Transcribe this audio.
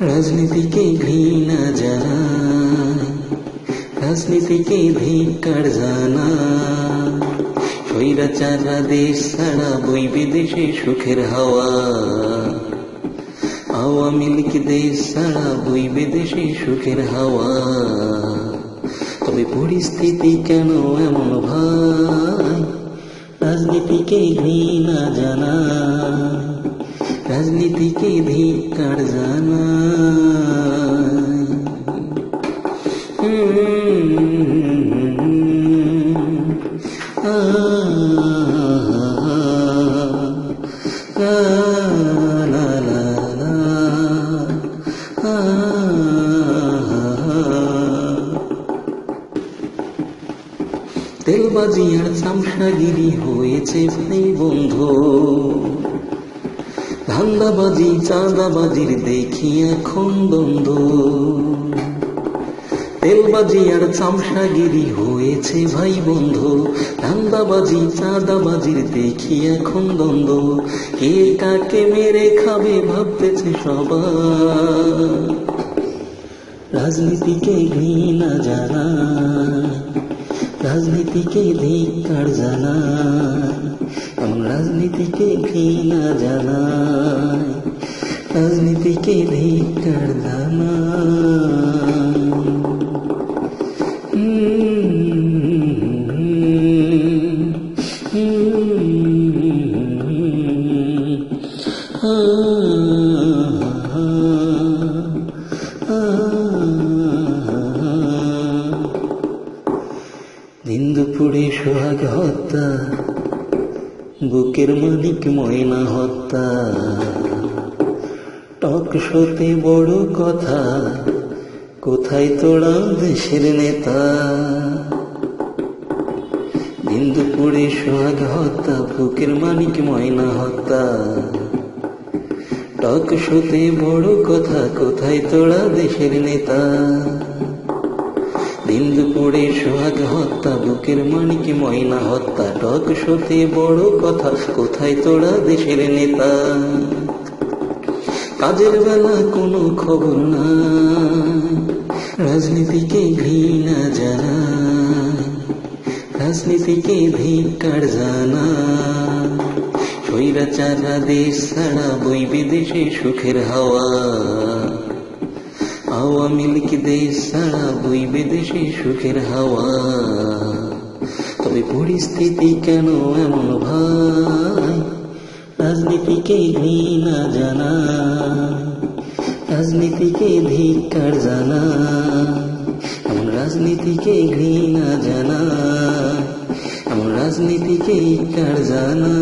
রাজনীতিকে ঘৃণা জানায় রাজনীতিকে ধিকার জানা স্বৈরাচাররা দেশ ছাড়া বই বিদেশে সুখের হাওয়া আওয়ামী লীগ দেশ ছাড়া বই বিদেশে সুখের হাওয়া তবে পরিস্থিতি কেন এমন ভাই রাজনীতিকে ঘৃণা জানা রাজনীতিকে ধিকার জানা তেলবাজি আর হয়েছে ভাই বন্ধু ধান্দাবাজি, চাঁদাবাজির দেখি এখন দ্বন্দ্ব। তেলবাজি আর চামসাগিরি হয়েছে ভাই বন্ধু। ধান্দাবাজি, চাঁদাবাজির দেখি এখন দ্বন্দ্ব। কে কাকে মেরে খাবে ভাবতেছে সবার রাজনীতিকে ঘৃণা জানা রাজনীতিকে ধিকার জানা রাজনীতিকে ঘৃণা জানায়। রাজনীতিকে ধিকার জানা দিন দুপুরে সোহাগ হত্যা বুকের মালিক ময়না হত্যা টক শোতে বড় কথা, কোথায় তোরা দেশের নেতা? দিন দুপুরে সোহাগ হত্যা বুকের মানিক ময়না হত্যা। টক শোতে বড় কথা, কোথায় তোরা দেশের নেতা? দিন দুপুরে সোহাগ হত্যা বুকের মানিক ময়না হত্যা। টক শোতে বড় কথা, কোথায় তোরা দেশের নেতা? কাজের বেলা কোনো খবর না রাজনীতিকে ঘৃণা জানা রাজনীতিকে ধিকার জানা স্বৈরাচাররা দেশ ছাড়া বই বিদেশে সুখের হাওয়া। আওয়ামী লীগ দেশ ছাড়া বই বিদেশে সুখের হাওয়া। তবে পরিস্থিতি কেন এমন ভাই? রাজনীতিকে ঘৃণা জানা রাজনীতিকে ধিকার জানা এমন রাজনীতিকে ঘৃণা জানা এমন রাজনীতিকে ইকার জানা।